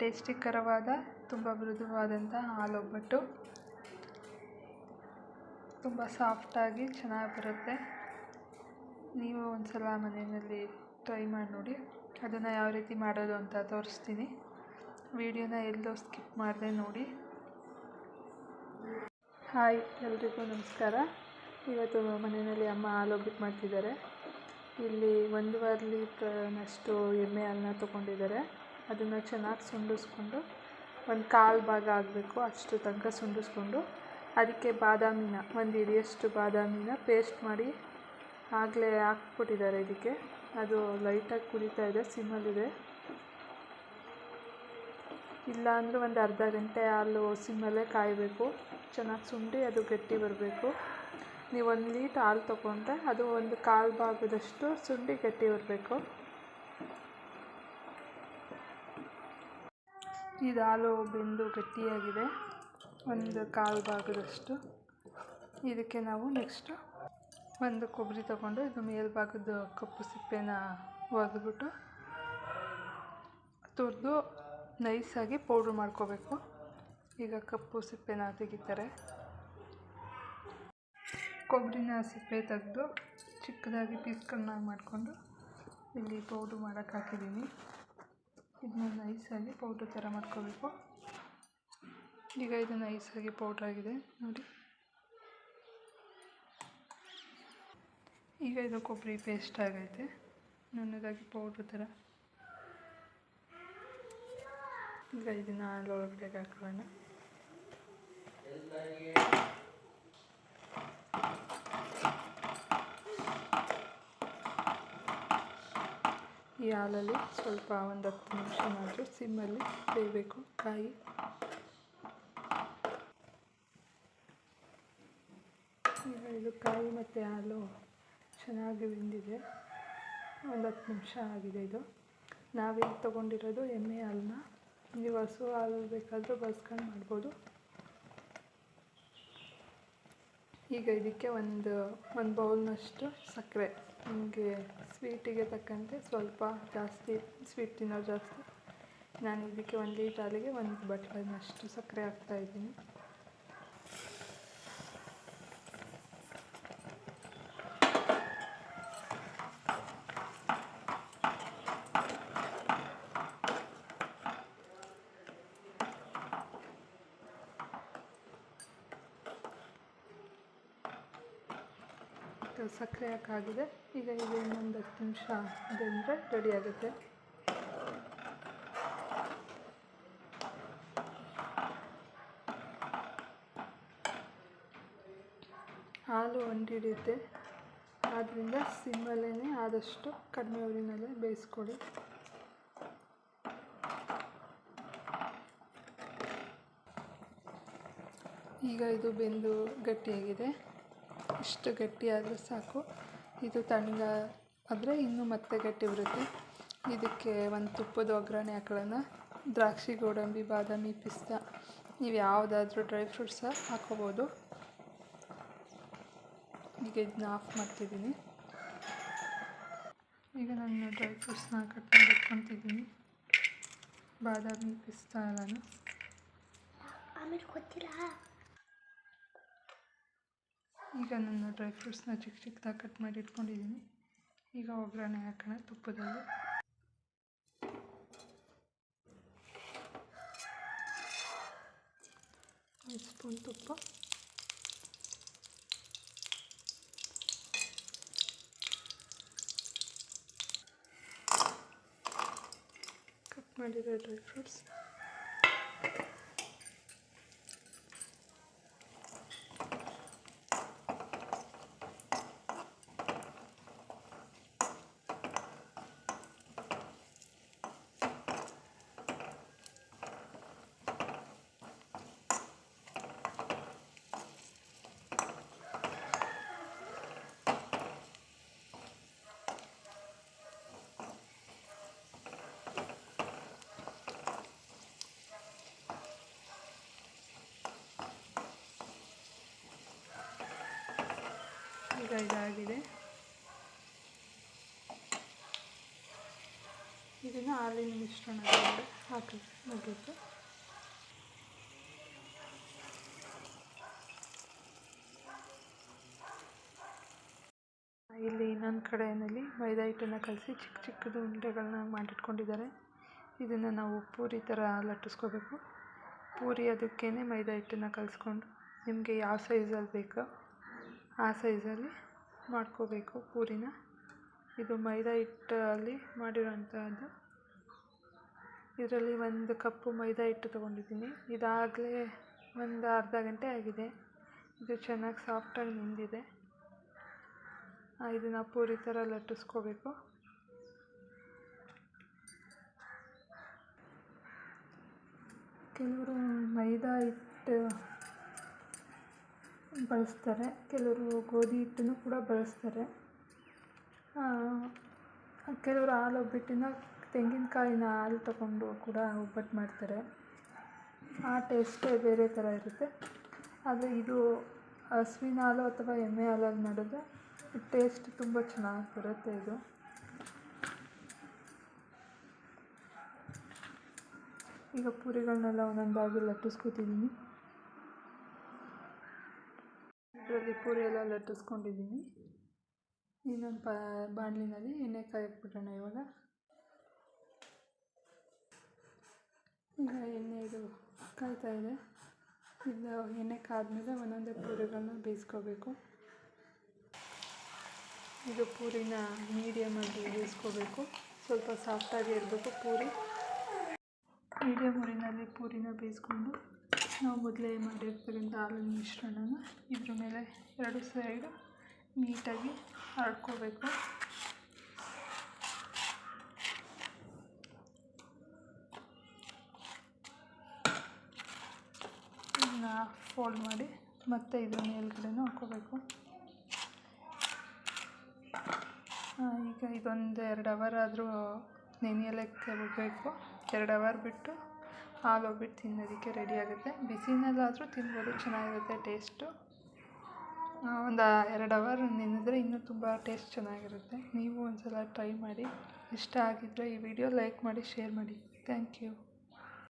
ಟೇಸ್ಟಿಕರವಾದ, ತುಂಬ ಮೃದುವಾದಂಥ ಹಾಲೊಬ್ಬಟ್ಟು ತುಂಬ ಸಾಫ್ಟಾಗಿ ಚೆನ್ನಾಗಿ ಬರುತ್ತೆ. ನೀವು ಒಂದ್ಸಲ ಮನೆಯಲ್ಲಿ ಟ್ರೈ ಮಾಡಿ ನೋಡಿ. ಅದನ್ನು ಯಾವ ರೀತಿ ಮಾಡೋದು ಅಂತ ತೋರಿಸ್ತೀನಿ. ವಿಡಿಯೋನ ಎಲ್ಲೂ ಸ್ಕಿಪ್ ಮಾಡದೆ ನೋಡಿ. ಹಾಯ್, ಎಲ್ರಿಗೂ ನಮಸ್ಕಾರ. ಇವತ್ತು ಮನೆಯಲ್ಲಿ ಅಮ್ಮ ಹಾಲು ಒಬ್ಬಟ್ಟು ಮಾಡ್ತಿದ್ದಾರೆ. ಇಲ್ಲಿ ಒಂದೂವರೆ ಲೀಟ್ರ್ನಷ್ಟು ಎಮ್ಮೆ ಹಾಲನ್ನ ತೊಗೊಂಡಿದ್ದಾರೆ. ಅದನ್ನು ಚೆನ್ನಾಗಿ ಸುಂಡಿಸ್ಕೊಂಡು ಒಂದು ಕಾಲು ಭಾಗ ಆಗಬೇಕು, ಅಷ್ಟು ತನಕ ಸುಂಡಿಸ್ಕೊಂಡು ಅದಕ್ಕೆ ಬಾದಾಮಿನ, ಒಂದು ಹಿಡಿಯಷ್ಟು ಬಾದಾಮಿನ ಪೇಸ್ಟ್ ಮಾಡಿ ಆಗಲೇ ಹಾಕ್ಬಿಟ್ಟಿದ್ದಾರೆ ಇದಕ್ಕೆ. ಅದು ಲೈಟಾಗಿ ಕುದೀತಾ ಇದೆ ಸಿಮ್ಮಲ್ಲಿದೆ ಇಲ್ಲ ಅಂದರೆ ಒಂದು ಅರ್ಧ ಗಂಟೆ ಹಾಲು ಸಿಮ್ಮಲ್ಲೇ ಕಾಯಬೇಕು, ಚೆನ್ನಾಗಿ ಸುಂಡಿ ಅದು ಗಟ್ಟಿ ಬರಬೇಕು. ನೀವು ಒಂದು ಲೀಟ್ ಹಾಲು ತೊಗೊಂಡ್ರೆ ಅದು ಒಂದು ಕಾಲು ಭಾಗದಷ್ಟು ಸುಂಡಿ ಗಟ್ಟಿ ಬರಬೇಕು. ಇದು ಹಾಲು ಬೆಂದು ಗಟ್ಟಿಯಾಗಿದೆ. ಒಂದು ಕಾಲು ಭಾಗದಷ್ಟು. ಇದಕ್ಕೆ ನಾವು ನೆಕ್ಸ್ಟು ಒಂದು ಕೊಬ್ಬರಿ ತಗೊಂಡು ಇದು ಮೇಲ್ಭಾಗದ ಕಪ್ಪು ಸಿಪ್ಪೆನ ಒಗೆದ್ಬಿಟ್ಟು ತುರಿದು ನೈಸಾಗಿ ಪೌಡ್ರ್ ಮಾಡ್ಕೋಬೇಕು. ಈಗ ಕಪ್ಪು ಸಿಪ್ಪೆನ ತೆಗಿತಾರೆ. ಕೊಬ್ಬರಿನ ಸಿಪ್ಪೆ ತೆಗೆದು ಚಿಕ್ಕದಾಗಿ ಪೀಸ್ಗಳನ್ನ ಮಾಡಿಕೊಂಡು ಇಲ್ಲಿ ಪೌಡ್ರ್ ಮಾಡೋಕ್ಕೆ ಹಾಕಿದ್ದೀನಿ. ಇದನ್ನ ನೈಸಾಗಿ ಪೌಡ್ರ್ ಥರ ಮಾಡ್ಕೋಬೇಕು. ಈಗ ಇದು ನೈಸಾಗಿ ಪೌಡ್ರ್ ಆಗಿದೆ, ನೋಡಿ. ಈಗ ಇದು ಕೊಬ್ಬರಿ ಪೇಸ್ಟ್ ಆಗೈತೆ, ನುಣ್ಣಗಾಗಿ ಪೌಡ್ರ್ ಥರ. ಈಗ ಇದನ್ನು ಹಾಲೊಳಗಡೆ ಹಾಕೊಳ್ಳೋಣ. ಈ ಹಾಲಲ್ಲಿ ಸ್ವಲ್ಪ ಒಂದು ಹತ್ತು ನಿಮಿಷನಾದರೂ ಸಿಮ್ಮಲ್ಲಿ ಬೇಯಬೇಕು, ಕಾಯಿ. ಈಗ ಇದು ಕಾಯಿ ಮತ್ತು ಹಾಲು ಚೆನ್ನಾಗಿ ಬೆಂದಿದೆ. ಒಂದು ಹತ್ತು ನಿಮಿಷ ಆಗಿದೆ ಇದು. ನಾವಿಲ್ಲಿ ತೊಗೊಂಡಿರೋದು ಎಮ್ಮೆ ಹಾಲನ್ನ. ನೀವು ಹಸು ಹಾಲು ಬೇಕಾದರೂ ಬಳಸ್ಕೊಂಡು ಮಾಡ್ಬೋದು. ಈಗ ಇದಕ್ಕೆ ಒಂದು ಒಂದು ಬೌಲ್ನಷ್ಟು ಸಕ್ಕರೆ. ನಿಮಗೆ ಸ್ವೀಟಿಗೆ ತಕ್ಕಂತೆ ಸ್ವಲ್ಪ ಜಾಸ್ತಿ ಸ್ವೀಟ್ ತಿನ್ನೋರು ಜಾಸ್ತಿ. ನಾನು ಇದಕ್ಕೆ ಒಂದು ಲೀಟ್ರ್ ಹಾಲಿಗೆ ಒಂದು ಬಟ್ಲನ್ನಷ್ಟು ಸಕ್ಕರೆ ಹಾಕ್ತಾಯಿದ್ದೀನಿ ಸಕ್ಕರೆ ಹಾಕಾಗಿದೆ ಈಗ ಇದು ಇನ್ನೊಂದು ಹತ್ತು ನಿಮಿಷ ಬೆಂದರೆ ರೆಡಿ ಆಗುತ್ತೆ. ಹಾಲು ಒಂಟಿ ಹಿಡಿಯುತ್ತೆ ಆದ್ದರಿಂದ ಸಿಮ್ಮಲ್ಲೇ ಆದಷ್ಟು ಕಡಿಮೆ ಊರಿನಲ್ಲೇ ಬೇಯಿಸ್ಕೊಳ್ಳಿ. ಈಗ ಇದು ಬೆಂದು ಗಟ್ಟಿಯಾಗಿದೆ. ಇಷ್ಟು ಗಟ್ಟಿಯಾದರೆ ಸಾಕು. ಇದು ತಣ್ಣಗ ಆದರೆ ಇನ್ನೂ ಮತ್ತೆ ಗಟ್ಟಿ ಬರುತ್ತೆ. ಇದಕ್ಕೆ ಒಂದು ತುಪ್ಪದ ಒಗ್ಗರಣೆ ಹಾಕೊಳ್ಳೋಣ. ದ್ರಾಕ್ಷಿ, ಗೋಡಂಬಿ, ಬಾದಾಮಿ, ಪಿಸ್ತಾ. ನೀವು ಯಾವುದಾದ್ರೂ ಡ್ರೈ ಫ್ರೂಟ್ಸ ಹಾಕೋಬೋದು. ಈಗ ಇದನ್ನ ಆಫ್ ಮಾಡ್ತಿದ್ದೀನಿ. ಈಗ ನಾನು ಡ್ರೈ ಫ್ರೂಟ್ಸ್ನ ಕಟ್ ಇಟ್ಕೊತಿದ್ದೀನಿ. ಬಾದಾಮಿ, ಪಿಸ್ತಾ ಎಲ್ಲನೂ. ಆಮೇಲೆ ಗೊತ್ತಿಲ್ಲ ಈಗ ನನ್ನ ಡ್ರೈ ಫ್ರೂಟ್ಸ್ನ ಚಿಕ್ಕ ಚಿಕ್ಕದಾಗಿ ಕಟ್ ಮಾಡಿ ಇಟ್ಕೊಂಡಿದ್ದೀನಿ ಈಗ ಒಗ್ಗರಣೆ ಹಾಕೋಣ ತುಪ್ಪದಲ್ಲಿ. ಒಂದು ಸ್ಪೂನ್ ತುಪ್ಪ. ಕಟ್ ಮಾಡಿರೋ ಡ್ರೈ ಫ್ರೂಟ್ಸ್. ಈಗ ಇದಾಗಿದೆ. ಇದನ್ನು ಹಾಲಿನ ಮಿಶ್ರಣ ಹಾಕಿ ಮುಗಿತು ಇಲ್ಲಿ ಇನ್ನೊಂದು ಕಡೆಯಲ್ಲಿ ಮೈದಾ ಹಿಟ್ಟನ್ನು ಕಲಸಿ ಚಿಕ್ಕ ಚಿಕ್ಕದು ಉಂಡೆಗಳನ್ನ ಮಾಡಿಟ್ಕೊಂಡಿದ್ದಾರೆ. ಇದನ್ನು ನಾವು ಪೂರಿ ಥರ ಲಟ್ಟಿಸ್ಕೋಬೇಕು. ಪೂರಿ ಅದಕ್ಕೇ ಮೈದಾ ಹಿಟ್ಟನ್ನು ಕಲಿಸ್ಕೊಂಡು ನಿಮಗೆ ಯಾವ ಸೈಜಲ್ಲಿ ಬೇಕೋ ಆ ಸೈಜಲ್ಲಿ ಮಾಡ್ಕೋಬೇಕು ಪೂರಿನ. ಇದು ಮೈದಾ ಹಿಟ್ಟಲ್ಲಿ ಮಾಡಿರೋಂಥದ್ದು ಇದರಲ್ಲಿ ಒಂದು ಕಪ್ಪು ಮೈದಾ ಹಿಟ್ಟು ತೊಗೊಂಡಿದ್ದೀನಿ. ಇದಾಗಲೇ ಒಂದು ಅರ್ಧ ಗಂಟೆ ಆಗಿದೆ. ಇದು ಚೆನ್ನಾಗಿ ಸಾಫ್ಟಾಗಿ ನೆಂದಿದೆ. ಇದನ್ನು ಪೂರಿ ಥರ ಲಟ್ಟಿಸ್ಕೋಬೇಕು. ಕೆಲವರು ಮೈದಾ ಹಿಟ್ಟು ಬಳಸ್ತಾರೆ. ಕೆಲವರು ಗೋಧಿ ಹಿಟ್ಟನ್ನು ಕೂಡ ಬಳಸ್ತಾರೆ. ಕೆಲವರು ಹಾಲು ಒಬ್ಬಟ್ಟಿನ ತೆಂಗಿನಕಾಯಿನ ಹಾಲು ತಗೊಂಡು ಕೂಡ ಒಬ್ಬಟ್ಟು ಮಾಡ್ತಾರೆ. ಆ ಟೇಸ್ಟೇ ಬೇರೆ ಥರ ಇರುತ್ತೆ. ಆದರೆ ಇದು ಹಸುವಿನ ಹಾಲು ಅಥವಾ ಎಮ್ಮೆ ಹಾಲಲ್ಲಿ ಮಾಡಿದ್ರೆ ಟೇಸ್ಟ್ ತುಂಬ ಚೆನ್ನಾಗಿ ಬರುತ್ತೆ ಇದು. ಈಗ ಪೂರಿಗಳನ್ನೆಲ್ಲ ಒಂದೊಂದಾಗಿ ಲಟ್ಟಿಸ್ಕೊತಿದ್ದೀನಿ ಇದರಲ್ಲಿ ಪೂರಿ ಎಲ್ಲ ಲಟ್ಟಿಸ್ಕೊಂಡಿದ್ದೀನಿ. ಇನ್ನೊಂದು ಪಾ ಬಾಣಲಿನಲ್ಲಿ ಎಣ್ಣೆ ಕಾಯಕ್ಬಿಡೋಣ ಇವಾಗ. ಈಗ ಎಣ್ಣೆ ಇದು ಕಾಯ್ತಾ ಇದೆ. ಇಲ್ಲ ಎಣ್ಣೆ ಕಾದ್ಮೇಲೆ ಒಂದೊಂದೇ ಪೂರಿಗಳನ್ನ ಬೇಯಿಸ್ಕೋಬೇಕು. ಇದು ಪೂರಿನ ಮೀಡಿಯಮಲ್ಲಿ ಬೇಯಿಸ್ಕೋಬೇಕು. ಸ್ವಲ್ಪ ಸಾಫ್ಟಾಗಿ ಇರಬೇಕು ಪೂರಿ. ಮೀಡಿಯಮ್ ಊರಿನಲ್ಲಿ ಪೂರಿನ ಬೇಯಿಸ್ಕೊಂಡು ನಾವು ಮೊದಲೇ ಮಾಡಿರ್ತಕ್ಕಂಥ ಹಾಲಿನ ಮಿಶ್ರಣನ ಇದ್ರ ಮೇಲೆ ಎರಡು ಸೈಡು ನೀಟಾಗಿ ಹರಡ್ಕೋಬೇಕು ಇದನ್ನ ಫೋಲ್ಡ್ ಮಾಡಿ ಮತ್ತೆ ಇದ್ರ ಮೇಲ್ಗಡೆನೂ ಹಾಕ್ಕೋಬೇಕು ಈಗ ಇದೊಂದು ಎರಡು ಅವರ್ ಆದರೂ ನೆನೆಯಲಿಕ್ಕೆ ಬಿಡಬೇಕು ಎರಡು ಅವರ್ ಬಿಟ್ಟು ಹಾಲು ಹೋಗ್ಬಿಟ್ಟು ತಿನ್ನೋದಕ್ಕೆ ರೆಡಿ ಆಗುತ್ತೆ ಬಿಸಿನಲ್ಲಾದರೂ ತಿನ್ಬೋದು, ಚೆನ್ನಾಗಿರುತ್ತೆ ಟೇಸ್ಟು. ಒಂದು ಎರಡು ಅವರ್ ನೆನೆದ್ರೆ ಇನ್ನೂ ತುಂಬ ಟೇಸ್ಟ್ ಚೆನ್ನಾಗಿರುತ್ತೆ. ನೀವು ಒಂದು ಸಲ ಟ್ರೈ ಮಾಡಿ. ಇಷ್ಟ ಆಗಿದ್ದರೆ ಈ ವಿಡಿಯೋ ಲೈಕ್ ಮಾಡಿ, ಶೇರ್ ಮಾಡಿ. Thank you.